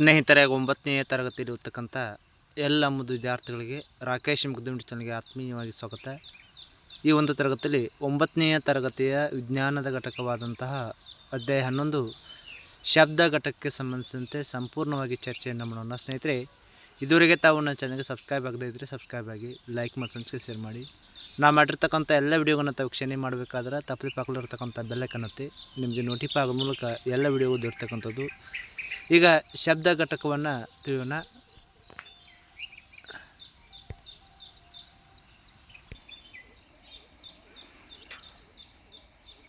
ಸ್ನೇಹಿತರೆ ಒಂಬತ್ತನೇ ತರಗತಿಯಲ್ಲಿ ಇರತಕ್ಕಂಥ ಎಲ್ಲ ಮುದ್ದು ವಿದ್ಯಾರ್ಥಿಗಳಿಗೆ ರಾಕೇಶ್ ಮುಗ್ದುಂಡಿ ಚಾನಲ್ಗೆ ಆತ್ಮೀಯವಾಗಿ ಸ್ವಾಗತ. ಈ ಒಂದು ತರಗತಿಯಲ್ಲಿ ಒಂಬತ್ತನೆಯ ತರಗತಿಯ ವಿಜ್ಞಾನದ ಘಟಕವಾದಂತಹ ಅಧ್ಯಾಯ ಹನ್ನೊಂದು, ಶಬ್ದ ಘಟಕಕ್ಕೆ ಸಂಬಂಧಿಸಿದಂತೆ ಸಂಪೂರ್ಣವಾಗಿ ಚರ್ಚೆಯನ್ನು ಮಾಡೋಣ. ಸ್ನೇಹಿತರೆ, ಇದುವರೆಗೆ ತಾವು ನನ್ನ ಚಾನಲ್ಗೆ ಸಬ್ಸ್ಕ್ರೈಬ್ ಆಗದೇ ಇದ್ದರೆ ಸಬ್ಸ್ಕ್ರೈಬ್ ಆಗಿ, ಲೈಕ್ ಮತ್ತು ಫ್ರೆಂಡ್ಸ್ಗೆ ಶೇರ್ ಮಾಡಿ. ನಾ ಮಾಡಿರ್ತಕ್ಕಂಥ ಎಲ್ಲ ವಿಡಿಯೋಗಳನ್ನ ತಾವು ಕ್ಷಣೆ ಮಾಡಬೇಕಾದ್ರೆ ತಪ್ಪಲಿ ಪಾಕಲಿರ್ತಕ್ಕಂಥ ಬೆಲ್ಲಕ್ಕನ್ನತ್ತೆ ನಿಮಗೆ ನೋಟಿಫೈ ಆಗೋ ಮೂಲಕ ಎಲ್ಲ ವಿಡಿಯೋ ಇರ್ತಕ್ಕಂಥದ್ದು ಈಗ ಶಬ್ದ ಘಟಕವನ್ನು ತಿಳಿಯೋಣ.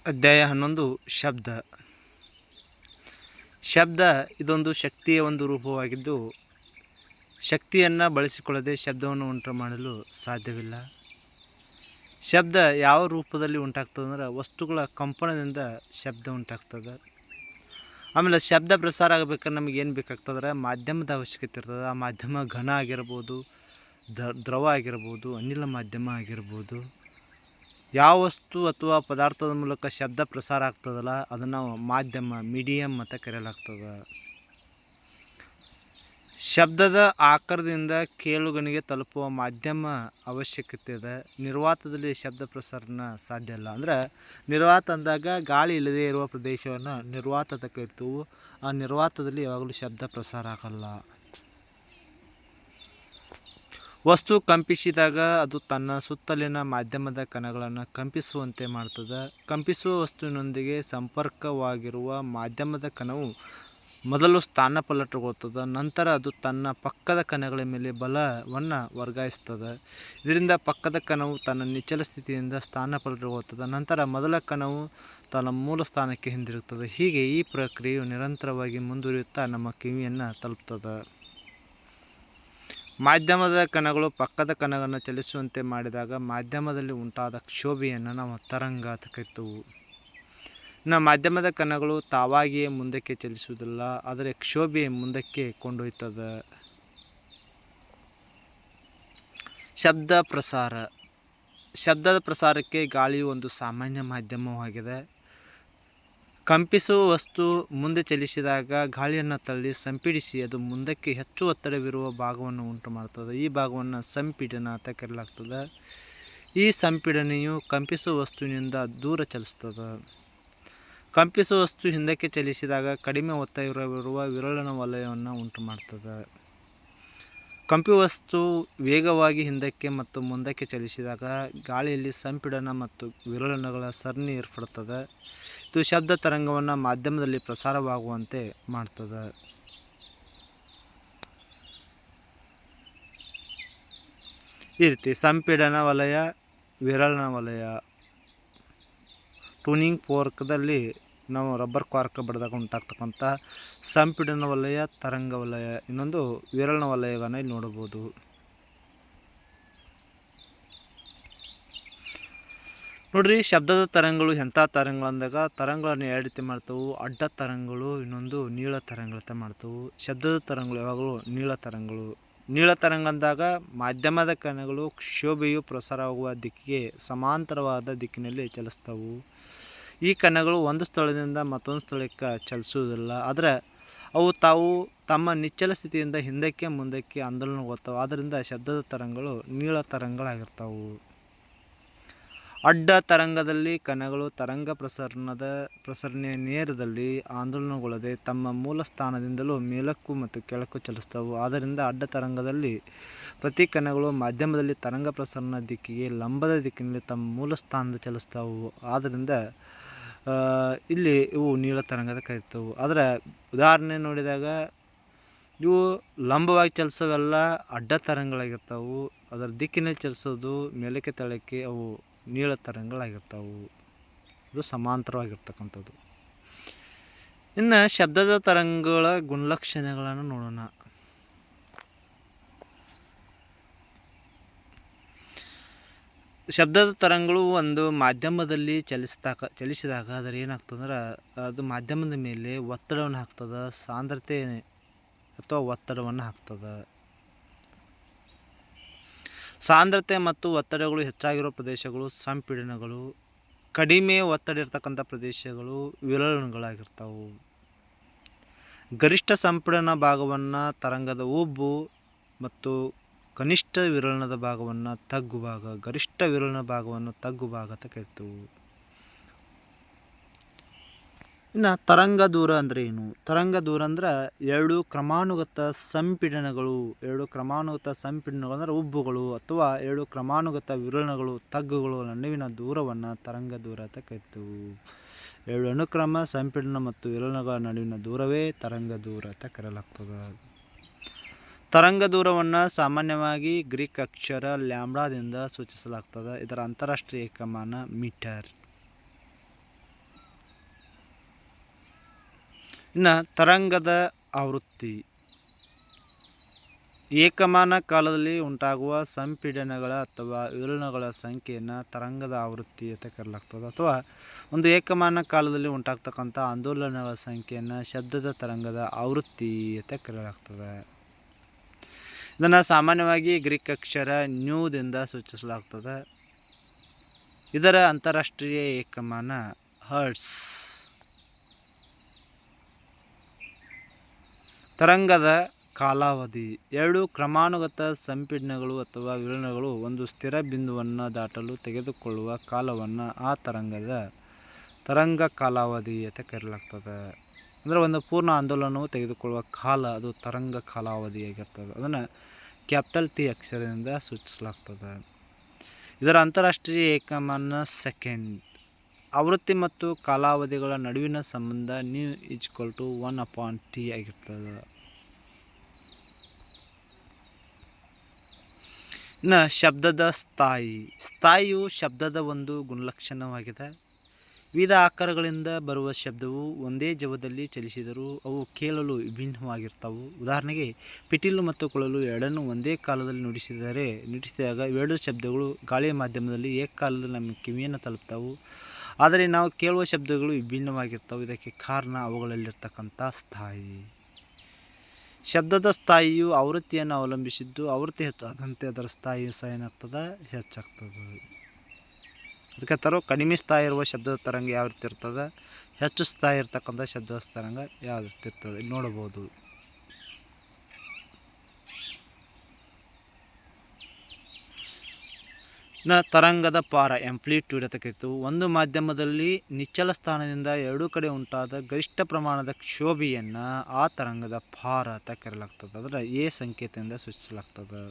ಅಧ್ಯಾಯ ಹನ್ನೊಂದು, ಶಬ್ದ. ಶಬ್ದ ಇದೊಂದು ಶಕ್ತಿಯ ಒಂದು ರೂಪವಾಗಿದ್ದು, ಶಕ್ತಿಯನ್ನು ಬಳಸಿಕೊಳ್ಳದೆ ಶಬ್ದವನ್ನು ಉಂಟು ಮಾಡಲು ಸಾಧ್ಯವಿಲ್ಲ. ಶಬ್ದ ಯಾವ ರೂಪದಲ್ಲಿ ಉಂಟಾಗ್ತದೆ ಅಂದ್ರೆ, ವಸ್ತುಗಳ ಕಂಪನದಿಂದ ಶಬ್ದ ಉಂಟಾಗ್ತದೆ. ಆಮೇಲೆ ಶಬ್ದ ಪ್ರಸಾರ ಆಗಬೇಕಾದ್ರೆ ನಮಗೆ ಏನು ಬೇಕಾಗ್ತದ್ರೆ ಮಾಧ್ಯಮದ ಅವಶ್ಯಕತೆ ಇರ್ತದೆ. ಆ ಮಾಧ್ಯಮ ಘನ ಆಗಿರ್ಬೋದು ದ್ರವ ಆಗಿರ್ಬೋದು, ಅನಿಲ ಮಾಧ್ಯಮ ಆಗಿರ್ಬೋದು, ಯಾವ ವಸ್ತು ಅಥವಾ ಪದಾರ್ಥದ ಮೂಲಕ ಶಬ್ದ ಪ್ರಸಾರ ಆಗ್ತದಲ್ಲ, ಅದನ್ನು ಮಾಧ್ಯಮ ಮೀಡಿಯಮ್ ಅಂತ ಕರೆಯಲಾಗ್ತದೆ. ಶಬ್ದದ ಆಕಾರದಿಂದ ಕೇಳುಗನಿಗೆ ತಲುಪುವ ಮಾಧ್ಯಮ ಅವಶ್ಯಕತೆ ಇದೆ. ನಿರ್ವಾತದಲ್ಲಿ ಶಬ್ದ ಪ್ರಸರಣ ಸಾಧ್ಯ ಇಲ್ಲ. ಅಂದರೆ ನಿರ್ವಾತ ಅಂದಾಗ ಗಾಳಿ ಇಲ್ಲದೇ ಇರುವ ಪ್ರದೇಶವನ್ನು ನಿರ್ವಾತ ಅಂತ ಕರಿತೀವಿ ಆ ನಿರ್ವಾತದಲ್ಲಿ ಯಾವಾಗಲೂ ಶಬ್ದ ಪ್ರಸಾರ ಆಗಲ್ಲ. ವಸ್ತು ಕಂಪಿಸಿದಾಗ ಅದು ತನ್ನ ಸುತ್ತಲಿನ ಮಾಧ್ಯಮದ ಕಣಗಳನ್ನು ಕಂಪಿಸುವಂತೆ ಮಾಡ್ತದೆ. ಕಂಪಿಸುವ ವಸ್ತುವಿನೊಂದಿಗೆ ಸಂಪರ್ಕವಾಗಿರುವ ಮಾಧ್ಯಮದ ಕಣವು ಮೊದಲು ಸ್ಥಾನ ಪಲ್ಲಟಗೊಳ್ತದೆ ನಂತರ ಅದು ತನ್ನ ಪಕ್ಕದ ಕಣಗಳ ಮೇಲೆ ಬಲವನ್ನು ವರ್ಗಾಯಿಸ್ತದೆ. ಇದರಿಂದ ಪಕ್ಕದ ಕಣವು ತನ್ನ ನಿಚ್ಚಲ ಸ್ಥಿತಿಯಿಂದ ಸ್ಥಾನ ಪಲ್ಲಟಗೊಳ್ತದೆ ನಂತರ ಮೊದಲ ಕಣವು ತನ್ನ ಮೂಲ ಸ್ಥಾನಕ್ಕೆ ಹಿಂದಿರುಗ್ತದೆ. ಹೀಗೆ ಈ ಪ್ರಕ್ರಿಯೆಯು ನಿರಂತರವಾಗಿ ಮುಂದುವರಿಯುತ್ತಾ ನಮ್ಮ ಕಿವಿಯನ್ನು ತಲುಪ್ತದೆ. ಮಾಧ್ಯಮದ ಕಣಗಳು ಪಕ್ಕದ ಕಣಗಳನ್ನು ಚಲಿಸುವಂತೆ ಮಾಡಿದಾಗ ಮಾಧ್ಯಮದಲ್ಲಿ ಉಂಟಾದ ಕ್ಷೋಭೆಯನ್ನು ನಾವು ತರಂಗ ಅಂತ ಇನ್ನು ಮಾಧ್ಯಮದ ಕಣಗಳು ತಾವಾಗಿಯೇ ಮುಂದಕ್ಕೆ ಚಲಿಸುವುದಿಲ್ಲ, ಆದರೆ ಕ್ಷೋಭೆ ಮುಂದಕ್ಕೆ ಕೊಂಡೊಯ್ತದ ಶಬ್ದ ಪ್ರಸಾರ. ಶಬ್ದದ ಪ್ರಸಾರಕ್ಕೆ ಗಾಳಿಯು ಒಂದು ಸಾಮಾನ್ಯ ಮಾಧ್ಯಮವಾಗಿದೆ. ಕಂಪಿಸುವ ವಸ್ತು ಮುಂದೆ ಚಲಿಸಿದಾಗ ಗಾಳಿಯನ್ನು ತಳ್ಳಿ ಸಂಪೀಡಿಸಿ ಅದು ಮುಂದಕ್ಕೆ ಹೆಚ್ಚು ಒತ್ತಡವಿರುವ ಭಾಗವನ್ನು ಉಂಟು ಮಾಡ್ತದೆ ಈ ಭಾಗವನ್ನು ಸಂಪೀಡನ ಅಂತ ಕರೆಯಲಾಗ್ತದೆ. ಈ ಸಂಪೀಡನೆಯು ಕಂಪಿಸುವ ವಸ್ತುವಿನಿಂದ ದೂರ ಚಲಿಸ್ತದೆ ಕಂಪಿಸುವ ವಸ್ತು ಹಿಂದಕ್ಕೆ ಚಲಿಸಿದಾಗ ಕಡಿಮೆ ಒತ್ತಡವಿರುವ ವಿರಳನ ವಲಯವನ್ನು ಉಂಟು ಮಾಡ್ತದೆ ಕಂಪಿ ವಸ್ತು ವೇಗವಾಗಿ ಹಿಂದಕ್ಕೆ ಮತ್ತು ಮುಂದಕ್ಕೆ ಚಲಿಸಿದಾಗ ಗಾಳಿಯಲ್ಲಿ ಸಂಪಿಡನ ಮತ್ತು ವಿರಳನಗಳ ಸರಣಿ ಏರ್ಪಡುತ್ತದೆ ಇದು ಶಬ್ದ ತರಂಗವನ್ನು ಮಾಧ್ಯಮದಲ್ಲಿ ಪ್ರಸಾರವಾಗುವಂತೆ ಮಾಡ್ತದೆ. ಈ ರೀತಿ ಸಂಪೀಡನ ವಲಯ, ವಿರಳನ ವಲಯ ಟೂನಿಂಗ್ ಫೋರ್ಕ್ದಲ್ಲಿ ನಾವು ರಬ್ಬರ್ ಕಾರ್ಕ್ ಬಡಿದಾಗ ಉಂಟಾಗ್ತಕ್ಕಂಥ ಸಂಪೀಡನ ವಲಯ, ತರಂಗ ವಲಯ, ಇನ್ನೊಂದು ವಿರಳನ ವಲಯವನ್ನು ಇಲ್ಲಿ ನೋಡಬಹುದು. ನೋಡ್ರಿ, ಶಬ್ದದ ತರಂಗಗಳು ಎಂಥ ತರಂಗಗಳು ಅಂದಾಗ ತರಂಗಗಳನ್ನು ಎರಡು ರೀತಿ ಮಾಡ್ತವು? ಅಡ್ಡ ತರಂಗಗಳು, ಇನ್ನೊಂದು ನೀಳ ತರಂಗಳತೆ ಮಾಡ್ತವು. ಶಬ್ದದ ತರಂಗಗಳು ಯಾವಾಗಲೂ ನೀಳ ತರಂಗಗಳು. ನೀಳ ತರಂಗ ಅಂದಾಗ ಮಾಧ್ಯಮದ ಕಣಗಳು ಕ್ಷೋಭೆಯು ಪ್ರಸಾರವಾಗುವ ದಿಕ್ಕಿಗೆ ಸಮಾಂತರವಾದ ದಿಕ್ಕಿನಲ್ಲಿ ಚಲಿಸ್ತವು. ಈ ಕಣಗಳು ಒಂದು ಸ್ಥಳದಿಂದ ಮತ್ತೊಂದು ಸ್ಥಳಕ್ಕೆ ಚಲಿಸುವುದಿಲ್ಲ. ಆದರೆ ಅವು ತಾವು ತಮ್ಮ ನಿಚ್ಚಲ ಸ್ಥಿತಿಯಿಂದ ಹಿಂದಕ್ಕೆ ಮುಂದಕ್ಕೆ ಆಂದೋಲನಗೊಳ್ತಾವೆ ಆದ್ದರಿಂದ ಶಬ್ದದ ತರಂಗಗಳು ನೀಳ ತರಂಗಗಳಾಗಿರ್ತಾವೆ. ಅಡ್ಡ ತರಂಗದಲ್ಲಿ ಕಣಗಳು ತರಂಗ ಪ್ರಸರಣದ, ಪ್ರಸರಣೆಯ ನೇರದಲ್ಲಿ ಆಂದೋಲನಗೊಳ್ಳದೆ ತಮ್ಮ ಮೂಲ ಸ್ಥಾನದಿಂದಲೂ ಮೇಲಕ್ಕೂ ಮತ್ತು ಕೆಳಕ್ಕೂ ಚಲಿಸ್ತವು ಆದ್ದರಿಂದ ಅಡ್ಡ ತರಂಗದಲ್ಲಿ ಪ್ರತಿ ಕಣಗಳು ಮಾಧ್ಯಮದಲ್ಲಿ ತರಂಗ ಪ್ರಸರಣ ದಿಕ್ಕಿಗೆ ಲಂಬದ ದಿಕ್ಕಿನಲ್ಲಿ ತಮ್ಮ ಮೂಲ ಸ್ಥಾನದ ಚಲಿಸ್ತವು ಆದ್ದರಿಂದ ಇಲ್ಲಿ ಇವು ನೀಳ ತರಂಗದ ಕರಿತವು ಆದರೆ ಉದಾಹರಣೆ ನೋಡಿದಾಗ ಇವು ಲಂಬವಾಗಿ ಚಲಿಸೋವೆಲ್ಲ ಅಡ್ಡ ತರಂಗಗಳಾಗಿರ್ತಾವು. ಅದರ ದಿಕ್ಕಿನಲ್ಲಿ ಚಲಿಸೋದು ಮೇಲಕ್ಕೆ ತಳಕ್ಕೆ ಅವು ನೀಳ ತರಂಗಗಳಾಗಿರ್ತಾವು. ಇದು ಸಮಾಂತರವಾಗಿರ್ತಕ್ಕಂಥದ್ದು. ಇನ್ನು ಶಬ್ದದ ತರಂಗಗಳ ಗುಣಲಕ್ಷಣಗಳನ್ನು ನೋಡೋಣ. ಶಬ್ದದ ತರಂಗಗಳು ಒಂದು ಮಾಧ್ಯಮದಲ್ಲಿ ಚಲಿಸಿದಾಗ ಚಲಿಸಿದಾಗ ಅದರ ಏನಾಗ್ತದಂದ್ರೆ ಅದು ಮಾಧ್ಯಮದ ಮೇಲೆ ಒತ್ತಡವನ್ನು ಹಾಕ್ತದೆ, ಸಾಂದ್ರತೆ ಅಥವಾ ಒತ್ತಡವನ್ನು ಹಾಕ್ತದೆ. ಸಾಂದ್ರತೆ ಮತ್ತು ಒತ್ತಡಗಳು ಹೆಚ್ಚಾಗಿರೋ ಪ್ರದೇಶಗಳು ಸಂಪೀಡನಗಳು, ಕಡಿಮೆ ಒತ್ತಡ ಇರತಕ್ಕಂಥ ಪ್ರದೇಶಗಳು ವಿರಳಣಗಳಾಗಿರ್ತವೆ. ಗರಿಷ್ಠ ಸಂಪೀಡನ ಭಾಗವನ್ನು ತರಂಗದ ಉಬ್ಬು ಮತ್ತು ಕನಿಷ್ಠ ವಿರಳನದ ಭಾಗವನ್ನು ತಗ್ಗು ಭಾಗ ಗರಿಷ್ಠ ವಿರಳನ ಭಾಗವನ್ನು ತಗ್ಗು ಭಾಗ ಅಂತ ಕರಿತೀವಿ ಇನ್ನು ತರಂಗ ದೂರ ಅಂದರೆ ಏನು? ತರಂಗ ದೂರ ಅಂದ್ರೆ ಎರಡು ಕ್ರಮಾನುಗತ ಸಂಪೀಡನಗಳು, ಎರಡು ಕ್ರಮಾನುಗತ ಸಂಪೀಡನಗಳು ಅಂದರೆ ಉಬ್ಬುಗಳು ಅಥವಾ ಎರಡು ಕ್ರಮಾನುಗತ ವಿರಳನಗಳು, ತಗ್ಗುಗಳು ನಡುವಿನ ದೂರವನ್ನು ತರಂಗ ದೂರ ಅಂತ ಕರಿತೀವಿ ಎರಡು ಅನುಕ್ರಮ, ಸಂಪೀಡನ ಮತ್ತು ವಿರಳನಗಳ ನಡುವಿನ ದೂರವೇ ತರಂಗ ದೂರ ಅಂತ ಕರೆಯಲಾಗ್ತದೆ. ತರಂಗ ದೂರವನ್ನು ಸಾಮಾನ್ಯವಾಗಿ ಗ್ರೀಕ್ ಅಕ್ಷರ ಲ್ಯಾಂಬ್ಡಾದಿಂದ ಸೂಚಿಸಲಾಗ್ತದೆ. ಇದರ ಅಂತಾರಾಷ್ಟ್ರೀಯ ಏಕಮಾನ ಮೀಟರ್. ಇನ್ನು ತರಂಗದ ಆವೃತ್ತಿ. ಏಕಮಾನ ಕಾಲದಲ್ಲಿ ಉಂಟಾಗುವ ಸಂಪೀಡನಗಳ ಅಥವಾ ವಿರಣಗಳ ಸಂಖ್ಯೆಯನ್ನು ತರಂಗದ ಆವೃತ್ತಿ ಅಂತ ಕರೆಯಲಾಗ್ತದೆ ಅಥವಾ ಒಂದು ಏಕಮಾನ ಕಾಲದಲ್ಲಿ ಉಂಟಾಗ್ತಕ್ಕಂಥ ಆಂದೋಲನಗಳ ಸಂಖ್ಯೆಯನ್ನು ಶಬ್ದದ ತರಂಗದ ಆವೃತ್ತಿ ಅಂತ ಕರೆಯಲಾಗ್ತದೆ ಇದನ್ನು ಸಾಮಾನ್ಯವಾಗಿ ಗ್ರೀಕ್ ಅಕ್ಷರ ನ್ಯೂದಿಂದ ಸೂಚಿಸಲಾಗ್ತದೆ. ಇದರ ಅಂತಾರಾಷ್ಟ್ರೀಯ ಏಕಮಾನ ಹರ್ಟ್ಸ್. ತರಂಗದ ಕಾಲಾವಧಿ. ಎರಡು ಕ್ರಮಾನುಗತ ಸಂಪೀಡನಗಳು ಅಥವಾ ವಿಲನಗಳು ಒಂದು ಸ್ಥಿರ ಬಿಂದುವನ್ನು ದಾಟಲು ತೆಗೆದುಕೊಳ್ಳುವ ಕಾಲವನ್ನು ಆ ತರಂಗದ ತರಂಗ ಕಾಲಾವಧಿ ಅಂತ ಕರೆಯಲಾಗ್ತದೆ. ಅಂದರೆ ಒಂದು ಪೂರ್ಣ ಆಂದೋಲನವು ತೆಗೆದುಕೊಳ್ಳುವ ಕಾಲ ಅದು ತರಂಗ ಕಾಲಾವಧಿಯಾಗಿರ್ತದೆ ಅದನ್ನು ಕ್ಯಾಪಿಟಲ್ ಟಿ ಅಕ್ಷರದಿಂದ ಸೂಚಿಸಲಾಗ್ತದೆ. ಇದರ ಅಂತಾರಾಷ್ಟ್ರೀಯ ಏಕಮಾನ ಸೆಕೆಂಡ್. ಆವೃತ್ತಿ ಮತ್ತು ಕಾಲಾವಧಿಗಳ ನಡುವಿನ ಸಂಬಂಧ nu equal to one upon T ಆಗಿರ್ತದೆ. ಇನ್ನು ಶಬ್ದದ ಸ್ಥಾಯಿ. ಸ್ಥಾಯಿಯು ಶಬ್ದದ ಒಂದು ಗುಣಲಕ್ಷಣವಾಗಿದೆ. ವಿವಿಧ ಆಕಾರಗಳಿಂದ ಬರುವ ಶಬ್ದವು ಒಂದೇ ಜವದಲ್ಲಿ ಚಲಿಸಿದರೂ ಅವು ಕೇಳಲು ವಿಭಿನ್ನವಾಗಿರ್ತವು. ಉದಾಹರಣೆಗೆ, ಪಿಟೀಲು ಮತ್ತು ಕೊಳಲು ಎರಡನ್ನೂ ಒಂದೇ ಕಾಲದಲ್ಲಿ ನುಡಿಸಿದರೆ, ನುಡಿಸಿದಾಗ ಎರಡು ಶಬ್ದಗಳು ಗಾಳಿಯ ಮಾಧ್ಯಮದಲ್ಲಿ ಏಕಕಾಲದಲ್ಲಿ ನಮ್ಮ ಕಿವಿಯನ್ನು ತಲುಪ್ತಾವು. ಆದರೆ ನಾವು ಕೇಳುವ ಶಬ್ದಗಳು ವಿಭಿನ್ನವಾಗಿರ್ತವೆ. ಇದಕ್ಕೆ ಕಾರಣ ಅವುಗಳಲ್ಲಿರ್ತಕ್ಕಂಥ ಸ್ಥಾಯಿ. ಶಬ್ದದ ಸ್ಥಾಯಿಯು ಆವೃತ್ತಿಯನ್ನು ಅವಲಂಬಿಸಿದ್ದು, ಆವೃತ್ತಿ ಹೆಚ್ಚಾದಂತೆ ಅದರ ಸ್ಥಾಯಿಯು ಸಹ ಏನಾಗ್ತದೆ ಹೆಚ್ಚಾಗ್ತದೆ. ಅದಕ್ಕೆ ತರೋ ಕಡಿಮಿಸ್ತಾ ಇರುವ ಶಬ್ದದ ತರಂಗ ಯಾವ ರೀತಿ ಇರ್ತದೆ ಹೆಚ್ಚಿಸ್ತಾ ಇರ್ತಕ್ಕಂಥ ಶಬ್ದದ ತರಂಗ ಯಾವ ರೀತಿ ಇರ್ತದೆ ಇಲ್ಲಿ ನೋಡಬಹುದು. ಇನ್ನು ತರಂಗದ ಪಾರ ಎಂಪ್ಲಿಟ್ಯೂಡ್ ಅಂತ ಒಂದು ಮಾಧ್ಯಮದಲ್ಲಿ ನಿಚ್ಚಲ ಸ್ಥಾನದಿಂದ ಎರಡೂ ಕಡೆ ಉಂಟಾದ ಗರಿಷ್ಠ ಪ್ರಮಾಣದ ಕ್ಷೋಭೆಯನ್ನು ಆ ತರಂಗದ ಪಾರ ಅಂತ ಕರೆಯಲಾಗ್ತದೆ ಅಂದರೆ ಎ ಸಂಕೇತದಿಂದ ಸೂಚಿಸಲಾಗ್ತದೆ.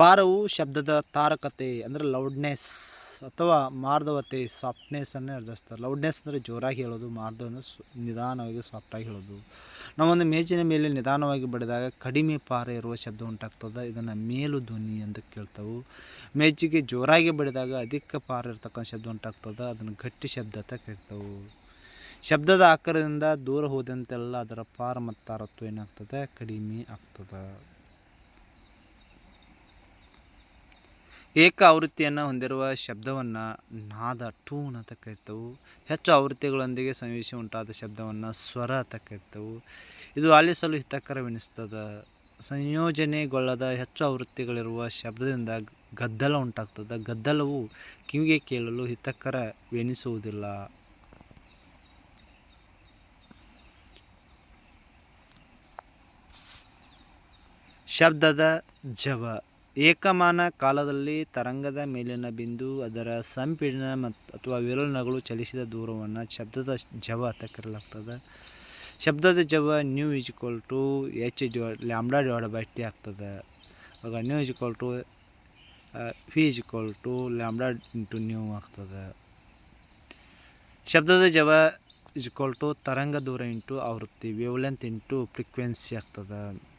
ಪಾರವು ಶಬ್ದದ ತಾರಕತೆ, ಅಂದರೆ ಲೌಡ್ನೆಸ್ ಅಥವಾ ಮಾರ್ಧವತೆ ಸಾಫ್ಟ್ನೆಸ್ಸನ್ನು ನಿರ್ಧರಿಸ್ತಾರೆ ಲೌಡ್ನೆಸ್ ಅಂದರೆ ಜೋರಾಗಿ ಹೇಳೋದು ಮಾರ್ಧವ ಅಂದರೆ ಸು, ನಿಧಾನವಾಗಿ ಸಾಫ್ಟಾಗಿ ಹೇಳೋದು. ನಾವೊಂದು ಮೇಜಿನ ಮೇಲೆ ನಿಧಾನವಾಗಿ ಬಡಿದಾಗ ಕಡಿಮೆ ಪಾರ ಇರುವ ಶಬ್ದ ಉಂಟಾಗ್ತದೆ. ಇದನ್ನು ಮೇಲು ಧ್ವನಿ ಅಂತ ಕೇಳ್ತಾವೆ. ಮೇಜಿಗೆ ಜೋರಾಗಿ ಬಡಿದಾಗ ಅಧಿಕ ಪಾರ ಇರ್ತಕ್ಕಂಥ ಶಬ್ದ ಉಂಟಾಗ್ತದೆ. ಅದನ್ನು ಗಟ್ಟಿ ಶಬ್ದ ಅಂತ ಕೇಳ್ತವು ಶಬ್ದದ ಆಕಾರದಿಂದ ದೂರ ಹೋದಂತೆಲ್ಲ ಅದರ ಪಾರ ಮತ್ತು ತಾರತ್ವ ಏನಾಗ್ತದೆ? ಕಡಿಮೆ ಆಗ್ತದೆ. ಏಕ ಆವೃತ್ತಿಯನ್ನು ಹೊಂದಿರುವ ಶಬ್ದವನ್ನು ನಾದ ಟೂನ್ ಅಂತ ಕರಿತವು. ಹೆಚ್ಚು ಆವೃತ್ತಿಗಳೊಂದಿಗೆ ಸಂಯೋಜಿಸಿ ಉಂಟಾದ ಶಬ್ದವನ್ನು ಸ್ವರ ಅಂತ ಕರಿತವು. ಇದು ಆಲಿಸಲು ಹಿತಕರವೆನಿಸ್ತದೆ. ಸಂಯೋಜನೆಗೊಳ್ಳದ ಹೆಚ್ಚು ಆವೃತ್ತಿಗಳಿರುವ ಶಬ್ದದಿಂದ ಗದ್ದಲ ಉಂಟಾಗ್ತದೆ. ಗದ್ದಲವು ಕಿವಿಗೆ ಕೇಳಲು ಹಿತಕರವೆನಿಸುವುದಿಲ್ಲ. ಶಬ್ದದ ಜವ ಏಕಮಾನ ಕಾಲದಲ್ಲಿ ತರಂಗದ ಮೇಲಿನ ಬಿಂದು, ಅದರ ಸಂಪೀಡನ ಮತ್ತು ಅಥವಾ ವಿರಳನಗಳು ಚಲಿಸಿದ ದೂರವನ್ನು ಶಬ್ದದ ಜವ ಅಂತ ಕರೆಯಲಾಗ್ತದೆ. ಶಬ್ದದ ಜವ nu equal to H lambda divide by T ಆಗ್ತದೆ. ಆಗ nu equal to V equal to lambda into nu ಆಗ್ತದೆ. ಶಬ್ದದ ಜವ ಈಜ್ಕೊಲ್ ಟು ತರಂಗ ದೂರ ಇಂಟು ಆವೃತ್ತಿ, ವೇವ್ಲೆಂತ್ ಇಂಟು ಫ್ರೀಕ್ವೆನ್ಸಿ ಆಗ್ತದೆ.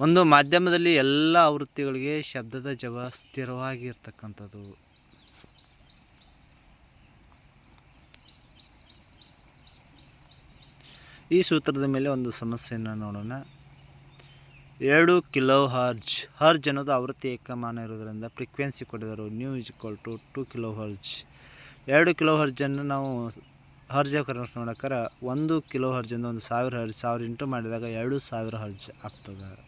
ಒಂದು ಮಾಧ್ಯಮದಲ್ಲಿ ಎಲ್ಲ ಆವೃತ್ತಿಗಳಿಗೆ ಶಬ್ದದ ಜವ ಸ್ಥಿರವಾಗಿರ್ತಕ್ಕಂಥದ್ದು. ಈ ಸೂತ್ರದ ಮೇಲೆ ಒಂದು ಸಮಸ್ಯೆಯನ್ನು ನೋಡೋಣ. ಎರಡು ಕಿಲೋ ಹರ್ಜ್. ಹರ್ಜ್ ಅನ್ನೋದು ಆವೃತ್ತಿ ಏಕಮಾನ ಇರೋದರಿಂದ ಫ್ರೀಕ್ವೆನ್ಸಿ ಕೊಟ್ಟಿದ್ದಾರೆ. Nu is equal to two kilo hertz. ಎರಡು ಕಿಲೋ ಹರ್ಜನ್ನು ನಾವು ಹರ್ಜ್ ಕನ್ವರ್ಟ್ ನೋಡಕ್ಕಾರ ಒಂದು ಕಿಲೋ ಹರ್ಜಿಂದ ಒಂದು ಸಾವಿರ ಹರ್ಜ್. ಸಾವಿರ ಇಂಟು ಮಾಡಿದಾಗ ಎರಡು ಸಾವಿರ ಹರ್ಜ್ ಆಗ್ತದೆ.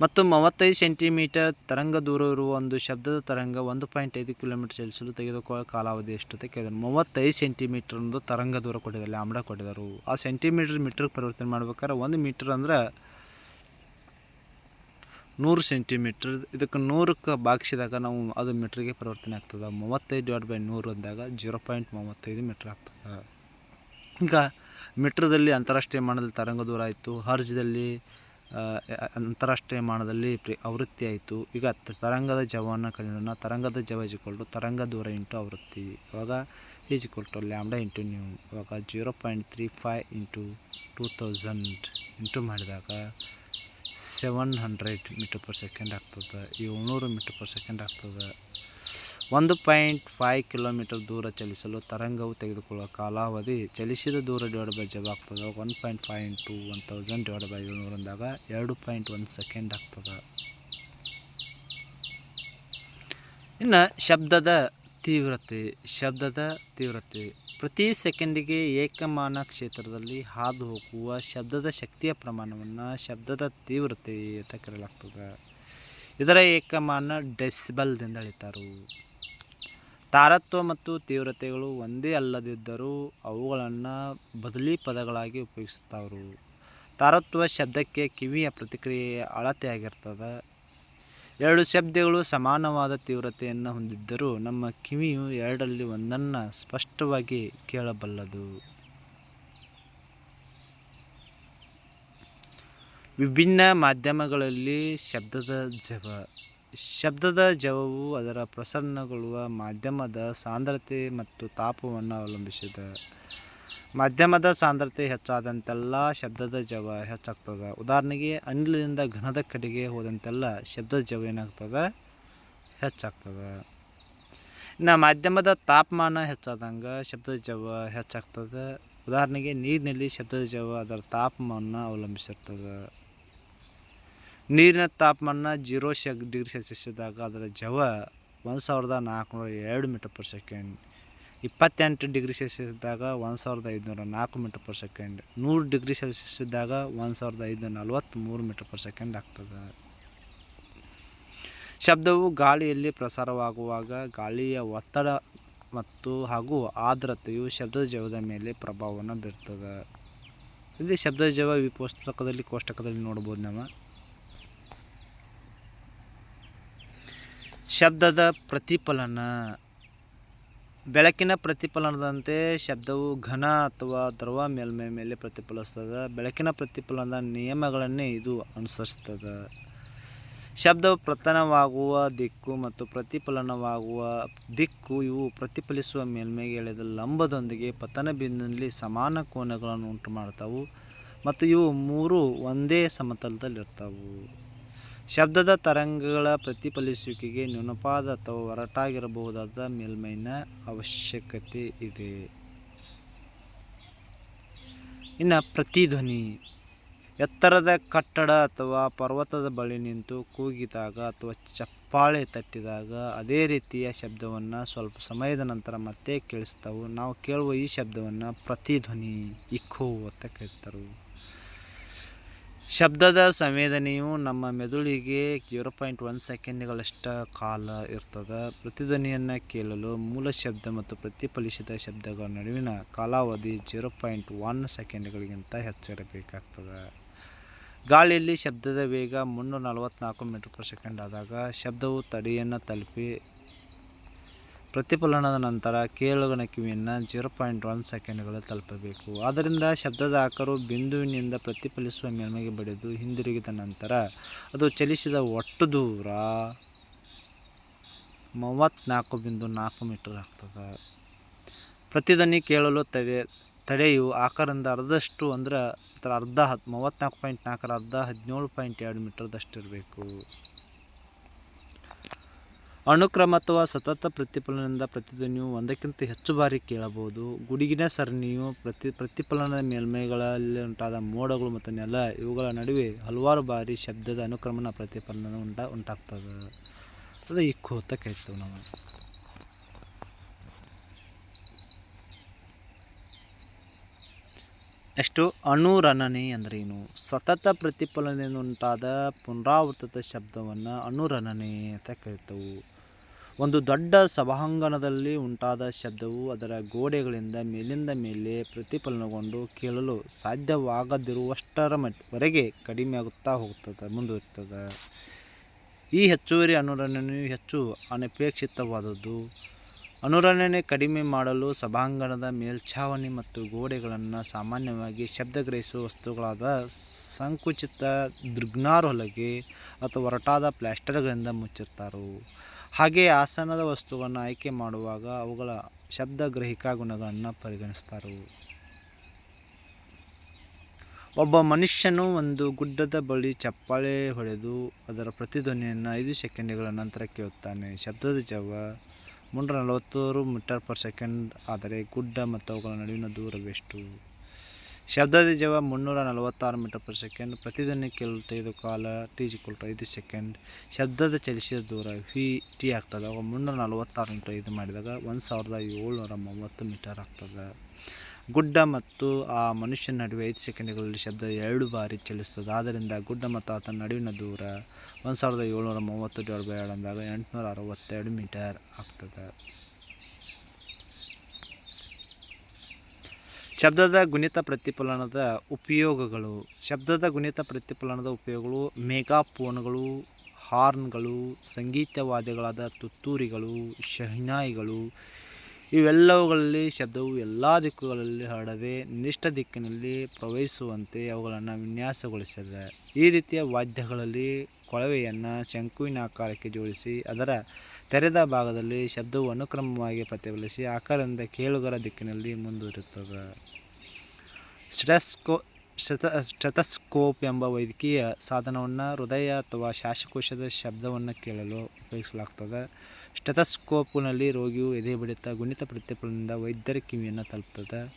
ಮತ್ತು ಮೂವತ್ತೈದು ಸೆಂಟಿಮೀಟರ್ ತರಂಗ ದೂರ ಇರುವ ಒಂದು ಶಬ್ದದ ತರಂಗ ಒಂದು ಪಾಯಿಂಟ್ ಐದು ಕಿಲೋಮೀಟರ್ ಚಲಿಸಲು ತೆಗೆದುಕೊಳ್ಳೋ ಕಾಲಾವಧಿ ಎಷ್ಟು ಅಂತ ಕೇಳಿದ್ರು. ಮೂವತ್ತೈದು ಸೆಂಟಿಮೀಟರ್ ಒಂದು ತರಂಗ ದೂರ ಕೊಟ್ಟಿದ್ದಾರೆ, ಲ್ಯಾಂಬ್ಡ ಕೊಟ್ಟಿದ್ದಾರೆ. ಆ ಸೆಂಟಿಮೀಟರ್ ಮೀಟ್ರಿಗೆ ಪರಿವರ್ತನೆ ಮಾಡ್ಬೇಕಾದ್ರೆ ಒಂದು ಮೀಟರ್ ಅಂದ್ರೆ ನೂರು ಸೆಂಟಿಮೀಟ್ರ್. ಇದಕ್ಕೆ ನೂರಕ್ಕೆ ಬಾಗಿಸಿದಾಗ ನಾವು ಅದು ಮೀಟ್ರಿಗೆ ಪರಿವರ್ತನೆ ಆಗ್ತದೆ. ಮೂವತ್ತೈದು ಡಿವೈಡ್ ಬೈ ನೂರು ಅಂದಾಗ ಜೀರೋ ಪಾಯಿಂಟ್ ಮೂವತ್ತೈದು ಮೀಟ್ರ್ ಆಗ್ತದೆ. ಈಗ ಮೀಟ್ರದಲ್ಲಿ ಅಂತಾರಾಷ್ಟ್ರೀಯ ಮಾನದಲ್ಲಿ ತರಂಗ ದೂರ ಆಯಿತು. ಹರ್ಜದಲ್ಲಿ ಅಂತಾರಾಷ್ಟ್ರೀಯ ಮಾನದಲ್ಲಿ ಪ್ರಿ, ಆವೃತ್ತಿ ಆಯಿತು. ಈಗ ತರಂಗದ ಜವನ ಕಲಿಯೋಣ ತರಂಗದ ಜವ ಇಜಿಕೊಳ್ಳು ತರಂಗ ದೂರ ಇಂಟು ಆವೃತ್ತಿ. ಇವಾಗ equal to lambda into nu ಇವಾಗ zero point three five into two thousand into ಮಾಡಿದಾಗ seven hundred metre per second ಆಗ್ತದೆ. ಏಳ್ನೂರು ಮೀಟರ್ ಪರ್ ಸೆಕೆಂಡ್ ಆಗ್ತದೆ. ಒಂದು ಪಾಯಿಂಟ್ ಫೈವ್ ಕಿಲೋಮೀಟರ್ ದೂರ ಚಲಿಸಲು ತರಂಗವು ತೆಗೆದುಕೊಳ್ಳುವ ಕಾಲಾವಧಿ ಚಲಿಸಿದ ದೂರ ಡಿವೈಡ್ ಬೈ ಜಬ್ ಆಗ್ತದೆ. One point five into one thousand divide by ಏಳ್ನೂರು ಅಂದಾಗ ಎರಡು ಪಾಯಿಂಟ್ ಒಂದು ಸೆಕೆಂಡ್ ಆಗ್ತದೆ. ಇನ್ನು ಶಬ್ದದ ತೀವ್ರತೆ ಶಬ್ದದ ತೀವ್ರತೆ. ಪ್ರತಿ ಸೆಕೆಂಡಿಗೆ ಏಕಮಾನ ಕ್ಷೇತ್ರದಲ್ಲಿ ಹಾದು ಹೋಗುವ ಶಬ್ದದ ಶಕ್ತಿಯ ಪ್ರಮಾಣವನ್ನು ಶಬ್ದದ ತೀವ್ರತೆ ಅಂತ ಕರೆಯಲಾಗ್ತದೆ. ಇದರ ಏಕಮಾನ ಡೆಸ್ಬಲ್ದಿಂದ ಅಳಿತಾರು. ತಾರತ್ವ ಮತ್ತು ತೀವ್ರತೆಗಳು ಒಂದೇ ಅಲ್ಲದಿದ್ದರೂ ಅವುಗಳನ್ನು ಬದಲಿ ಪದಗಳಾಗಿ ಉಪಯೋಗಿಸ್ತಾವ್ರು ತಾರತ್ವ ಶಬ್ದಕ್ಕೆ ಕಿವಿಯ ಪ್ರತಿಕ್ರಿಯೆಯ ಅಳತೆಯಾಗಿರ್ತದೆ. ಎರಡು ಶಬ್ದಗಳು ಸಮಾನವಾದ ತೀವ್ರತೆಯನ್ನು ಹೊಂದಿದ್ದರೂ ನಮ್ಮ ಕಿವಿಯು ಎರಡರಲ್ಲಿ ಒಂದನ್ನು ಸ್ಪಷ್ಟವಾಗಿ ಕೇಳಬಲ್ಲದು. ವಿಭಿನ್ನ ಮಾಧ್ಯಮಗಳಲ್ಲಿ ಶಬ್ದದ ಜವ. ಶಬ್ದದ ಜವವು ಅದರ ಪ್ರಸರಣಗೊಳ್ಳುವ ಮಾಧ್ಯಮದ ಸಾಂದ್ರತೆ ಮತ್ತು ತಾಪವನ್ನು ಅವಲಂಬಿಸಿದೆ. ಮಾಧ್ಯಮದ ಸಾಂದ್ರತೆ ಹೆಚ್ಚಾದಂತೆಲ್ಲ ಶಬ್ದದ ಜವ ಹೆಚ್ಚಾಗ್ತದೆ. ಉದಾಹರಣೆಗೆ, ಅನಿಲದಿಂದ ಘನದ ಕಡೆಗೆ ಹೋದಂತೆಲ್ಲ ಶಬ್ದದ ಜವ ಏನಾಗ್ತದೆ? ಹೆಚ್ಚಾಗ್ತದೆ. ಇನ್ನು ಮಾಧ್ಯಮದ ತಾಪಮಾನ ಹೆಚ್ಚಾದಂಗೆ ಶಬ್ದದ ಜವ ಹೆಚ್ಚಾಗ್ತದೆ. ಉದಾಹರಣೆಗೆ, ನೀರಿನಲ್ಲಿ ಶಬ್ದದ ಜವ ಅದರ ತಾಪಮಾನ ಅವಲಂಬಿಸಿರ್ತದೆ. ನೀರಿನ ತಾಪಮಾನ ಜೀರೋ ಶೆ ಡಿಗ್ರಿ ಸೆಲ್ಸಿಯಸ್ ಇದ್ದಾಗ ಅದರ ಜವ ಒಂದು ಸಾವಿರದ ನಾಲ್ಕುನೂರ ಎರಡು ಮೀಟರ್ ಪರ್ ಸೆಕೆಂಡ್ ಇಪ್ಪತ್ತೆಂಟು ಡಿಗ್ರಿ ಸೆಲ್ಸಿಯಸ್ ಇದ್ದಾಗ ಒಂದು ಸಾವಿರದ ಐದುನೂರ ನಾಲ್ಕು ಮೀಟರ್ ಪರ್ ಸೆಕೆಂಡ್ ನೂರು ಡಿಗ್ರಿ ಸೆಲ್ಸಿಯಸ್ ಇದ್ದಾಗ ಒಂದು ಸಾವಿರದ ಐದುನೂರ ನಲ್ವತ್ತ್ಮೂರು ಮೀಟರ್ ಪರ್ ಸೆಕೆಂಡ್ ಆಗ್ತದೆ. ಶಬ್ದವು ಗಾಳಿಯಲ್ಲಿ ಪ್ರಸಾರವಾಗುವಾಗ ಗಾಳಿಯ ಒತ್ತಡ ಮತ್ತು ಹಾಗೂ ಆರ್ದ್ರತೆಯು ಶಬ್ದದ ಜವದ ಮೇಲೆ ಪ್ರಭಾವವನ್ನು ಬೀರ್ತದೆ. ಇಲ್ಲಿ ಶಬ್ದದ ಜವ ಈ ಕೋಷ್ಟಕದಲ್ಲಿ ನೋಡ್ಬೋದು ನಾವು. ಶಬ್ದದ ಪ್ರತಿಫಲನ. ಬೆಳಕಿನ ಪ್ರತಿಫಲನದಂತೆ ಶಬ್ದವು ಘನ ಅಥವಾ ದ್ರವ ಮೇಲ್ಮೈ ಮೇಲೆ ಪ್ರತಿಫಲಿಸ್ತದೆ. ಬೆಳಕಿನ ಪ್ರತಿಫಲನದ ನಿಯಮಗಳನ್ನೇ ಇದು ಅನುಸರಿಸ್ತದೆ. ಶಬ್ದವು ಪ್ರತನವಾಗುವ ದಿಕ್ಕು ಮತ್ತು ಪ್ರತಿಫಲನವಾಗುವ ದಿಕ್ಕು, ಇವು ಪ್ರತಿಫಲಿಸುವ ಮೇಲ್ಮೈಗೆ ಎಳೆದ ಲಂಬದೊಂದಿಗೆ ಪತನ ಬಿಂದುವಿನಲ್ಲಿ ಸಮಾನ ಕೋನಗಳನ್ನು ಉಂಟು ಮಾಡ್ತಾವು ಮತ್ತು ಇವು ಮೂರು ಒಂದೇ ಸಮತಲದಲ್ಲಿರ್ತಾವು ಶಬ್ದದ ತರಂಗಗಳ ಪ್ರತಿಫಲಿಸುವಿಕೆಗೆ ನುಣಪಾದ ಅಥವಾ ಒರಟಾಗಿರಬಹುದಾದ ಮೇಲ್ಮೈನ ಅವಶ್ಯಕತೆ ಇದೆ. ಇನ್ನು ಪ್ರತಿಧ್ವನಿ ಎತ್ತರದ ಕಟ್ಟಡ ಅಥವಾ ಪರ್ವತದ ಬಳಿ ನಿಂತು ಕೂಗಿದಾಗ ಅಥವಾ ಚಪ್ಪಾಳೆ ತಟ್ಟಿದಾಗ ಅದೇ ರೀತಿಯ ಶಬ್ದವನ್ನು ಸ್ವಲ್ಪ ಸಮಯದ ನಂತರ ಮತ್ತೆ ಕೇಳಿಸ್ತಾವು. ನಾವು ಕೇಳುವ ಈ ಶಬ್ದವನ್ನು ಪ್ರತಿಧ್ವನಿ ಇಕ್ಕೋ ಅಂತ ಕರೀತಾರೆ. ಶಬ್ದದ ಸಂವೇದನೆಯು ನಮ್ಮ ಮೆದುಳಿಗೆ ಜೀರೋ ಪಾಯಿಂಟ್ ಒನ್ ಸೆಕೆಂಡ್ಗಳಷ್ಟು ಕಾಲ ಇರ್ತದೆ. ಪ್ರತಿಧ್ವನಿಯನ್ನು ಕೇಳಲು ಮೂಲ ಶಬ್ದ ಮತ್ತು ಪ್ರತಿಫಲಿಸಿದ ಶಬ್ದಗಳ ನಡುವಿನ ಕಾಲಾವಧಿ ಜೀರೋ ಪಾಯಿಂಟ್ ಒನ್ ಸೆಕೆಂಡ್ಗಳಿಗಿಂತ ಹೆಚ್ಚಿರಬೇಕಾಗ್ತದೆ. ಗಾಳಿಯಲ್ಲಿ ಶಬ್ದದ ವೇಗ ಮುನ್ನೂರ ನಲವತ್ತ್ನಾಲ್ಕು ಮೀಟರ್ ಪರ್ ಸೆಕೆಂಡ್ ಆದಾಗ ಶಬ್ದವು ತಡೆಯನ್ನು ತಲುಪಿ ಪ್ರತಿಫಲನದ ನಂತರ ಕೇಳುಗನ ಕಿವಿಯನ್ನು ಜೀರೋ ಪಾಯಿಂಟ್ ಒನ್ ಸೆಕೆಂಡ್ಗಳು ತಲುಪಬೇಕು. ಆದ್ದರಿಂದ ಶಬ್ದದ ಆಕರು ಬಿಂದುವಿನಿಂದ ಪ್ರತಿಫಲಿಸುವ ಮೇಲ್ಮೈಗೆ ಬಡಿದು ಹಿಂದಿರುಗಿದ ನಂತರ ಅದು ಚಲಿಸಿದ ಒಟ್ಟು ದೂರ ಮೂವತ್ತ್ನಾಲ್ಕು ಬಿಂದು ನಾಲ್ಕು ಮೀಟರ್ ಆಗ್ತದೆ. ಪ್ರತಿಧ್ವನಿ ಕೇಳಲು ತಡೆ, ತಡೆಯು ಆಕಾರದಿಂದ ಅರ್ಧಷ್ಟು ಅಂದ್ರೆ ಅರ್ಧ ಹತ್ತು ಮೂವತ್ತ್ನಾಲ್ಕು ಪಾಯಿಂಟ್ ನಾಲ್ಕರ ಅರ್ಧ ಹದಿನೇಳು ಪಾಯಿಂಟ್ ಎರಡು ಮೀಟರ್ದಷ್ಟು ಇರಬೇಕು ಅನುಕ್ರಮ ಅಥವಾ ಸತತ ಪ್ರತಿಫಲನದಿಂದ ಪ್ರತಿಧ್ವನಿಯು ಒಂದಕ್ಕಿಂತ ಹೆಚ್ಚು ಬಾರಿ ಕೇಳಬಹುದು. ಗುಡುಗಿನ ಸರಣಿಯು ಪ್ರತಿ, ಪ್ರತಿಫಲನದ ಮೇಲ್ಮೈಗಳಲ್ಲಿ ಉಂಟಾದ ಮೋಡಗಳು ಮತ್ತು ನೆಲ, ಇವುಗಳ ನಡುವೆ ಹಲವಾರು ಬಾರಿ ಶಬ್ದದ ಅನುಕ್ರಮನ ಪ್ರತಿಫಲನ ಉಂಟ, ಉಂಟಾಗ್ತದೆ. ಅದು ಇಕ್ಕು ಅಂತ ಕೇಳ್ತೇವೆ ನಾವು. ಎಷ್ಟು ಅನುರಣನೆ ಅಂದ್ರೇನು ಸತತ ಪ್ರತಿಫಲನದಿಂದ ಉಂಟಾದ ಪುನರಾವರ್ತಿತ ಶಬ್ದವನ್ನು ಅಣುರಣನೆ ಅಂತ ಕರಿತವು. ಒಂದು ದೊಡ್ಡ ಸಭಾಂಗಣದಲ್ಲಿ ಉಂಟಾದ ಶಬ್ದವು ಅದರ ಗೋಡೆಗಳಿಂದ ಮೇಲಿಂದ ಮೇಲೆ ಪ್ರತಿಫಲನಗೊಂಡು ಕೇಳಲು ಸಾಧ್ಯವಾಗದಿರುವಷ್ಟರ ಮಟ್ಟವರೆಗೆ ಕಡಿಮೆಯಾಗುತ್ತಾ ಹೋಗುತ್ತದೆ ಮುಂದುವರಿತದೆ ಈ ಹೆಚ್ಚುವರಿ ಅನುರಣನೆಯು ಹೆಚ್ಚು ಅನಪೇಕ್ಷಿತವಾದದ್ದು. ಅನುರಣನೆ ಕಡಿಮೆ ಮಾಡಲು ಸಭಾಂಗಣದ ಮೇಲ್ಛಾವಣಿ ಮತ್ತು ಗೋಡೆಗಳನ್ನು ಸಾಮಾನ್ಯವಾಗಿ ಶಬ್ದಗ್ರಹಿಸುವ ವಸ್ತುಗಳಾದ ಸಂಕುಚಿತ ದೃಗ್ನಾರೊಳಗೆ ಅಥವಾ ಒರಟಾದ ಪ್ಲಾಸ್ಟರ್ಗಳಿಂದ ಮುಚ್ಚಿರ್ತಾರೆ ಹಾಗೆಯೇ ಆಸನದ ವಸ್ತುವನ್ನು ಆಯ್ಕೆ ಮಾಡುವಾಗ ಅವುಗಳ ಶಬ್ದಗ್ರಹಿಕಾ ಗುಣಗಳನ್ನು ಪರಿಗಣಿಸ್ತಾರೆ. ಒಬ್ಬ ಮನುಷ್ಯನು ಒಂದು ಗುಡ್ಡದ ಬಳಿ ಚಪ್ಪಾಳೆ ಹೊಡೆದು ಅದರ ಪ್ರತಿಧ್ವನಿಯನ್ನು ಐದು ಸೆಕೆಂಡ್ಗಳ ನಂತರ ಕೇಳುತ್ತಾನೆ. ಶಬ್ದದ ಜವ ಮುನ್ನೂರ ನಲವತ್ತೂರು ಮೀಟರ್ ಪರ್ ಸೆಕೆಂಡ್, ಆದರೆ ಗುಡ್ಡ ಮತ್ತು ಅವುಗಳ ನಡುವಿನ ದೂರವೆಷ್ಟು? ಶಬ್ದದ ಜವ ಮುನ್ನೂರ ನಲವತ್ತಾರು ಮೀಟರ್ ಪರ್ ಸೆಕೆಂಡ್ ಪ್ರತಿಧ್ವನಿ ಕೇಳಲು ತೆಗೆದುಕಾಲ ಟಿ ಜಿ ಟು ಐದು ಸೆಕೆಂಡ್ ಶಬ್ದದ ಚಲಿಸಿದ ದೂರ ವಿ ಟಿ ಆಗ್ತದೆ. ಅವಾಗ ಮುನ್ನೂರ ನಲವತ್ತಾರು ಮೀಟರ್ ಇದು ಮಾಡಿದಾಗ ಒಂದು ಸಾವಿರದ ಏಳ್ನೂರ ಮೂವತ್ತು ಮೀಟರ್ ಆಗ್ತದೆ. ಗುಡ್ಡ ಮತ್ತು ಆ ಮನುಷ್ಯನ ನಡುವೆ ಐದು ಸೆಕೆಂಡ್ಗಳಲ್ಲಿ ಶಬ್ದ ಎರಡು ಬಾರಿ ಚಲಿಸ್ತದೆ. ಆದ್ದರಿಂದ ಗುಡ್ಡ ಮತ್ತು ಆತನ ನಡುವಿನ ದೂರ ಒಂದು ಸಾವಿರದ ಏಳ್ನೂರ ಮೂವತ್ತು ಡಿವೈಡ್ ಬೈ ಎರಡು ಅಂದಾಗ ಎಂಟುನೂರ ಅರವತ್ತೆರಡು ಮೀಟರ್ ಆಗ್ತದೆ. ಶಬ್ದದ ಗುಣಿತ ಪ್ರತಿಫಲನದ ಉಪಯೋಗಗಳು, ಶಬ್ದದ ಗುಣಿತ ಪ್ರತಿಫಲನದ ಉಪಯೋಗಗಳು, ಮೆಗಾಫೋನ್ಗಳು, ಹಾರ್ನ್ಗಳು, ಸಂಗೀತವಾದ್ಯಗಳಾದ ತುತ್ತೂರಿಗಳು, ಶಹನಾಯಿಗಳು, ಇವೆಲ್ಲವುಗಳಲ್ಲಿ ಶಬ್ದವು ಎಲ್ಲ ದಿಕ್ಕುಗಳಲ್ಲಿ ಹರಡದೆ ನಿಷ್ಠ ದಿಕ್ಕಿನಲ್ಲಿ ಪ್ರವಹಿಸುವಂತೆ ಅವುಗಳನ್ನು ವಿನ್ಯಾಸಗೊಳಿಸಿದೆ. ಈ ರೀತಿಯ ವಾದ್ಯಗಳಲ್ಲಿ ಕೊಳವೆಯನ್ನು ಶಂಕುವಿನ ಆಕಾರಕ್ಕೆ ಜೋಡಿಸಿ, ಅದರ ತೆರೆದ ಭಾಗದಲ್ಲಿ ಶಬ್ದವು ಅನುಕ್ರಮವಾಗಿ ಪ್ರತಿಫಲಿಸಿ, ಆಕಾರದಿಂದ ಕೇಳುಗರ ದಿಕ್ಕಿನಲ್ಲಿ ಮುಂದುವರಿಯುತ್ತದೆ. ಸ್ಟೆಸ್ಕೋ ಶತ ಎಂಬ ವೈದ್ಯಕೀಯ ಸಾಧನವನ್ನು ಹೃದಯ ಅಥವಾ ಶ್ವಾಸಕೋಶದ ಶಬ್ದವನ್ನು ಕೇಳಲು ಉಪಯೋಗಿಸಲಾಗ್ತದೆ. ಸ್ಟೆತಸ್ಕೋಪ್ನಲ್ಲಿ ರೋಗಿಯು ಎದೆ ಬಡಿತ, ಗುಣಿತ ಪ್ರತಿಫಲನದಿಂದ ವೈದ್ಯರ ಕಿವಿಯನ್ನು ತಲುಪ್ತದೆ.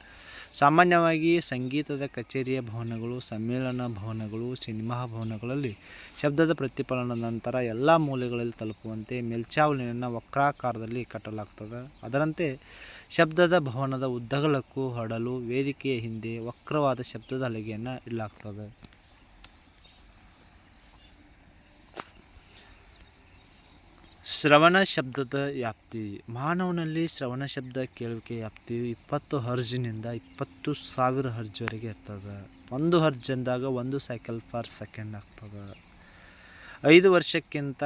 ಸಾಮಾನ್ಯವಾಗಿ ಸಂಗೀತದ ಕಚೇರಿಯ ಭವನಗಳು, ಸಮ್ಮೇಳನ ಭವನಗಳು, ಸಿನಿಮಾ ಭವನಗಳಲ್ಲಿ ಶಬ್ದದ ಪ್ರತಿಫಲನದ ನಂತರ ಎಲ್ಲ ಮೂಲೆಗಳಲ್ಲಿ ತಲುಪುವಂತೆ ಮೇಲ್ಚಾವಣಿಯನ್ನು ವಕ್ರಾಕಾರದಲ್ಲಿ ಕಟ್ಟಲಾಗ್ತದೆ. ಅದರಂತೆ ಶಬ್ದದ ಭವನದ ಉದ್ದಗಲಕ್ಕೂ ಹರಡಲು ವೇದಿಕೆಯ ಹಿಂದೆ ವಕ್ರವಾದ ಶಬ್ದದ ಹಲಗೆಯನ್ನು ಇಡಲಾಗ್ತದೆ. ಶ್ರವಣ ಶಬ್ದದ ವ್ಯಾಪ್ತಿ. ಮಾನವನಲ್ಲಿ ಶ್ರವಣ ಶಬ್ದ ಕೇಳುವಿಕೆ ವ್ಯಾಪ್ತಿಯು ಇಪ್ಪತ್ತು ಹರ್ಜಿನಿಂದ ಇಪ್ಪತ್ತು ಸಾವಿರ ಹರ್ಜ್ವರೆಗೆ ಇರ್ತದೆ. ಒಂದು ಹರ್ಜ್ ಅಂದಾಗ ಒಂದು ಸೈಕಲ್ ಪರ್ ಸೆಕೆಂಡ್ ಆಗ್ತದೆ. ಐದು ವರ್ಷಕ್ಕಿಂತ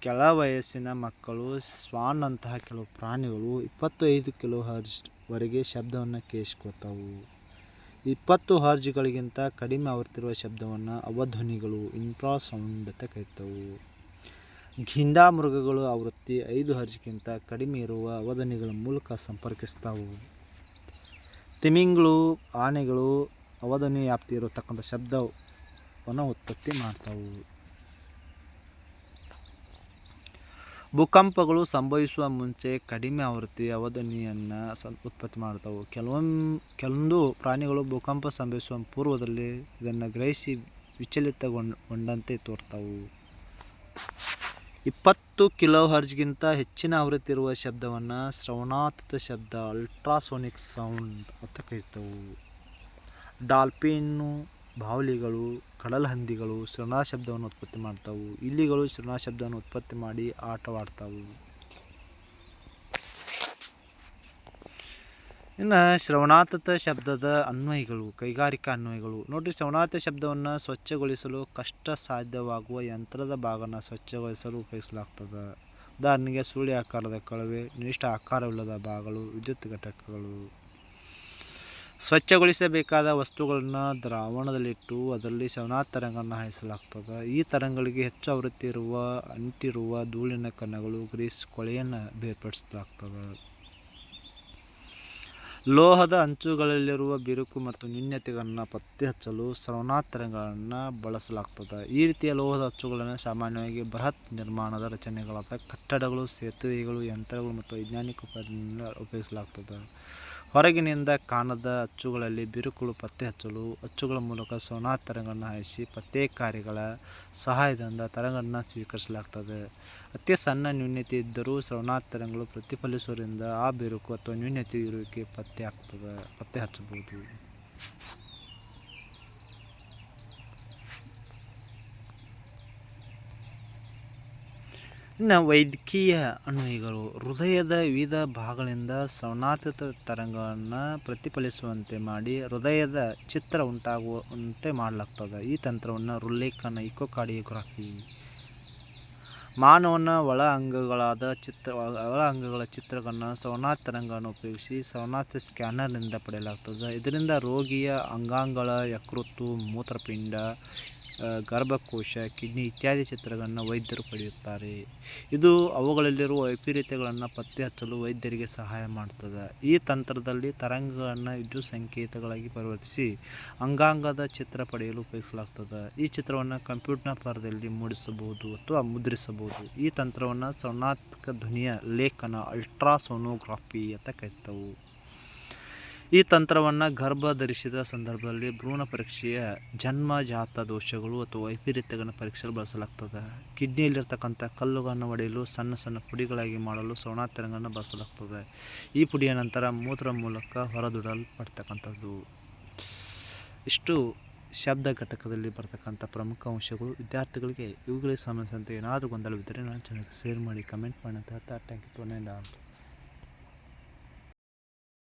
ಕೆಳ ವಯಸ್ಸಿನ ಮಕ್ಕಳು ಸ್ವಾನ್ ಅಂತಹ ಕೆಲವು ಪ್ರಾಣಿಗಳು ಇಪ್ಪತ್ತೈದು ಕಿಲೋ ಹರ್ಜ್ವರೆಗೆ ಶಬ್ದವನ್ನು ಕೇಳಿಸ್ಕೊತಾವು. ಇಪ್ಪತ್ತು ಹರ್ಜ್ಗಳಿಗಿಂತ ಕಡಿಮೆ ಆವರ್ತಿರುವ ಶಬ್ದವನ್ನು ಅವಧ್ವನಿಗಳು ಇನ್ಫ್ರಾಸೌಂಡ್ ಅಂತ ಕರಿತವು. ಘಿಂಡಾಮೃಗಗಳು ಆವೃತ್ತಿ ಐದು ಹರ್ಜ್ಗಿಂತ ಕಡಿಮೆ ಇರುವ ಅವಧನಿಗಳ ಮೂಲಕ ಸಂಪರ್ಕಿಸ್ತಾವು. ತಿಮಿಂಗಳು ಆನೆಗಳು ಅವಧನಿ ವ್ಯಾಪ್ತಿ ಇರತಕ್ಕಂಥ ಶಬ್ದವನ್ನು ಉತ್ಪತ್ತಿ ಮಾಡ್ತಾವು. ಭೂಕಂಪಗಳು ಸಂಭವಿಸುವ ಮುಂಚೆ ಕಡಿಮೆ ಆವೃತ್ತಿ ಅವಧನಿಯನ್ನು ಸ, ಉತ್ಪತ್ತಿ ಮಾಡ್ತಾವೆ ಕೆಲವೊಂದು ಕೆಲವೊಂದು ಪ್ರಾಣಿಗಳು ಭೂಕಂಪ ಸಂಭವಿಸುವ ಪೂರ್ವದಲ್ಲಿ ಇದನ್ನು ಗ್ರಹಿಸಿ ವಿಚಲಿತಗೊಂಡಂತೆ ತೋರ್ತಾವು. ಇಪ್ಪತ್ತು ಕಿಲೋ ಹರ್ಜ್ಗಿಂತ ಹೆಚ್ಚಿನ ಆವೃತ್ತಿ ಇರುವ ಶಬ್ದವನ್ನು ಶ್ರವಣಾತೀತ ಶಬ್ದ, ಅಲ್ಟ್ರಾಸೋನಿಕ್ ಸೌಂಡ್ ಅಂತ ಕರಿತವು. ಡಾಲ್ಫಿನ್ನು ಬಾವಲಿಗಳು ಕಡಲ ಹಂದಿಗಳು ಶ್ರವಣ ಶಬ್ದವನ್ನು ಉತ್ಪತ್ತಿ ಮಾಡ್ತಾವು. ಇಲಿಗಳು ಶ್ರವಣ ಶಬ್ದವನ್ನು ಉತ್ಪತ್ತಿ ಮಾಡಿ ಆಟವಾಡ್ತಾವು. ಇನ್ನು ಶ್ರವಣಾತತ ಶಬ್ದದ ಅನ್ವಯಗಳು, ಕೈಗಾರಿಕಾ ಅನ್ವಯಗಳು. ನೋಡಿರಿ ಶ್ರವಣಾತ ಶಬ್ದವನ್ನು ಸ್ವಚ್ಛಗೊಳಿಸಲು ಕಷ್ಟ ಸಾಧ್ಯವಾಗುವ ಯಂತ್ರದ ಭಾಗನ ಸ್ವಚ್ಛಗೊಳಿಸಲು ಉಪಯೋಗಿಸಲಾಗ್ತದೆ. ಉದಾಹರಣೆಗೆ ಸುಳಿ ಆಕಾರದ ಕಳವೆ, ನಿರ್ದಿಷ್ಟ ಆಕಾರವಿಲ್ಲದ ಭಾಗಗಳು, ವಿದ್ಯುತ್ ಘಟಕಗಳು. ಸ್ವಚ್ಛಗೊಳಿಸಬೇಕಾದ ವಸ್ತುಗಳನ್ನು ದ್ರಾವಣದಲ್ಲಿಟ್ಟು ಅದರಲ್ಲಿ ಸವನಾ ತರಂಗವನ್ನು ಹಾಯಿಸಲಾಗ್ತದೆ. ಈ ತರಂಗಗಳಿಗೆ ಹೆಚ್ಚು ಆವೃತ್ತಿ ಇರುವ, ಅಂಟಿರುವ ಧೂಳಿನ ಕಣಗಳು ಗ್ರೀಸ್ ಕೊಳೆಯನ್ನು ಬೇರ್ಪಡಿಸಲಾಗ್ತದೆ. ಲೋಹದ ಅಂಚುಗಳಲ್ಲಿರುವ ಬಿರುಕು ಮತ್ತು ನ್ಯೂನ್ಯತೆಗಳನ್ನು ಪತ್ತೆ ಹಚ್ಚಲು ಶ್ರವಣಾತರಂಗಗಳನ್ನು ಬಳಸಲಾಗ್ತದೆ. ಈ ರೀತಿಯ ಲೋಹದ ಅಚ್ಚುಗಳನ್ನು ಸಾಮಾನ್ಯವಾಗಿ ಬೃಹತ್ ನಿರ್ಮಾಣದ ರಚನೆಗಳಾದ ಕಟ್ಟಡಗಳು, ಸೇತುವೆಗಳು, ಯಂತ್ರಗಳು ಮತ್ತು ವೈಜ್ಞಾನಿಕ ಉಪಯೋಗಿಸಲಾಗ್ತದೆ. ಹೊರಗಿನಿಂದ ಕಾಣದ ಅಚ್ಚುಗಳಲ್ಲಿ ಬಿರುಕುಗಳು ಪತ್ತೆ ಹಚ್ಚಲು, ಅಚ್ಚುಗಳ ಮೂಲಕ ಸೋನಾ ತರಂಗವನ್ನು ಹಾಯಿಸಿ ಪತ್ತೆ ಕಾರ್ಯಗಳ ಸಹಾಯದಿಂದ ತರಂಗವನ್ನು ಸ್ವೀಕರಿಸಲಾಗ್ತದೆ. ಅತಿ ಸಣ್ಣ ನ್ಯೂನ್ಯತೆ ಇದ್ದರೂ ಸೋನಾ ತರಂಗಗಳು ಪ್ರತಿಫಲಿಸುವುದರಿಂದ ಆ ಬಿರುಕು ಅಥವಾ ನ್ಯೂನ್ಯತೆ ಇರುವಿಕೆ ಪತ್ತೆ ಆಗ್ತದೆ, ಪತ್ತೆ ಹಚ್ಚಬಹುದು. ಇನ್ನು ವೈದ್ಯಕೀಯ ಅನ್ವಯಗಳು ಹೃದಯದ ವಿವಿಧ ಭಾಗಗಳಿಂದ ಸವನಾತೀತ ತರಂಗವನ್ನು ಪ್ರತಿಫಲಿಸುವಂತೆ ಮಾಡಿ ಹೃದಯದ ಚಿತ್ರ ಉಂಟಾಗುವಂತೆ ಮಾಡಲಾಗ್ತದೆ. ಈ ತಂತ್ರವನ್ನು ರುಲ್ಲೇಖನ ಇಕೋಕಾರ್ಡಿಯೋಗ್ರಫಿ ಮಾನವನ ಒಳ ಅಂಗಗಳಾದ ಚಿತ್ರ, ಒಳ ಅಂಗಗಳ ಚಿತ್ರಗಳನ್ನು ಸವನಾಥ ತರಂಗವನ್ನು ಉಪಯೋಗಿಸಿ ಸವನಾಥ ಸ್ಕ್ಯಾನರ್ನಿಂದ ಪಡೆಯಲಾಗ್ತದೆ. ಇದರಿಂದ ರೋಗಿಯ ಅಂಗಾಂಗಗಳ ಯಕೃತ್ತು, ಮೂತ್ರಪಿಂಡ ಗರ್ಭಕೋಶ, ಕಿಡ್ನಿ ಇತ್ಯಾದಿ ಚಿತ್ರಗಳನ್ನು ವೈದ್ಯರು ಪಡೆಯುತ್ತಾರೆ. ಇದು ಅವುಗಳಲ್ಲಿರುವ ವೈಪರೀತ್ಯಗಳನ್ನು ಪತ್ತೆ ಹಚ್ಚಲು ವೈದ್ಯರಿಗೆ ಸಹಾಯ ಮಾಡ್ತದೆ. ಈ ತಂತ್ರದಲ್ಲಿ ತರಂಗಗಳನ್ನು ವಿದ್ಯುತ್ ಸಂಕೇತಗಳಾಗಿ ಪರಿವರ್ತಿಸಿ ಅಂಗಾಂಗದ ಚಿತ್ರ ಪಡೆಯಲು ಉಪಯೋಗಿಸಲಾಗ್ತದೆ. ಈ ಚಿತ್ರವನ್ನು ಕಂಪ್ಯೂಟರ್ನ ಪರದಲ್ಲಿ ಮೂಡಿಸಬಹುದು ಅಥವಾ ಮುದ್ರಿಸಬಹುದು. ಈ ತಂತ್ರವನ್ನು ಸವನಾತ್ಮಕ ಧ್ವನಿಯ ಲೇಖನ ಅಲ್ಟ್ರಾಸೋನೋಗ್ರಾಫಿ ಅಂತ ಕರೀತವು. ಈ ತಂತ್ರವನ್ನು ಗರ್ಭ ಧರಿಸಿದ ಸಂದರ್ಭದಲ್ಲಿ ಭ್ರೂಣ ಪರೀಕ್ಷೆಯ ಜನ್ಮಜಾತ ದೋಷಗಳು ಅಥವಾ ವೈಪರೀತ್ಯಗಳನ್ನು ಪರೀಕ್ಷೆಯಲ್ಲಿ ಬಳಸಲಾಗ್ತದೆ. ಕಿಡ್ನಿಯಲ್ಲಿರ್ತಕ್ಕಂಥ ಕಲ್ಲುಗಳನ್ನು ಒಡೆಯಲು, ಸಣ್ಣ ಸಣ್ಣ ಪುಡಿಗಳಾಗಿ ಮಾಡಲು ಸವಣಾತರಂಗವನ್ನು ಬಳಸಲಾಗ್ತದೆ. ಈ ಪುಡಿಯ ನಂತರ ಮೂತ್ರ ಮೂಲಕ ಹೊರದೂಡಲ್ಪಡ್ತಕ್ಕಂಥದ್ದು. ಇಷ್ಟು ಶಬ್ದ ಘಟಕದಲ್ಲಿ ಬರ್ತಕ್ಕಂಥ ಪ್ರಮುಖ ಅಂಶಗಳು. ವಿದ್ಯಾರ್ಥಿಗಳಿಗೆ ಇವುಗಳಿಗೆ ಸಂಬಂಧಿಸಿದಂತೆ ಏನಾದರೂ ಗೊಂದಲವಿದ್ದರೆ ನಾನು ಚೆನ್ನಾಗಿ ಶೇರ್ ಮಾಡಿ ಕಮೆಂಟ್ ಮಾಡಿ ಅಂತ ಹೇಳ್ತಾ ಥ್ಯಾಂಕ್ ಯು ಟು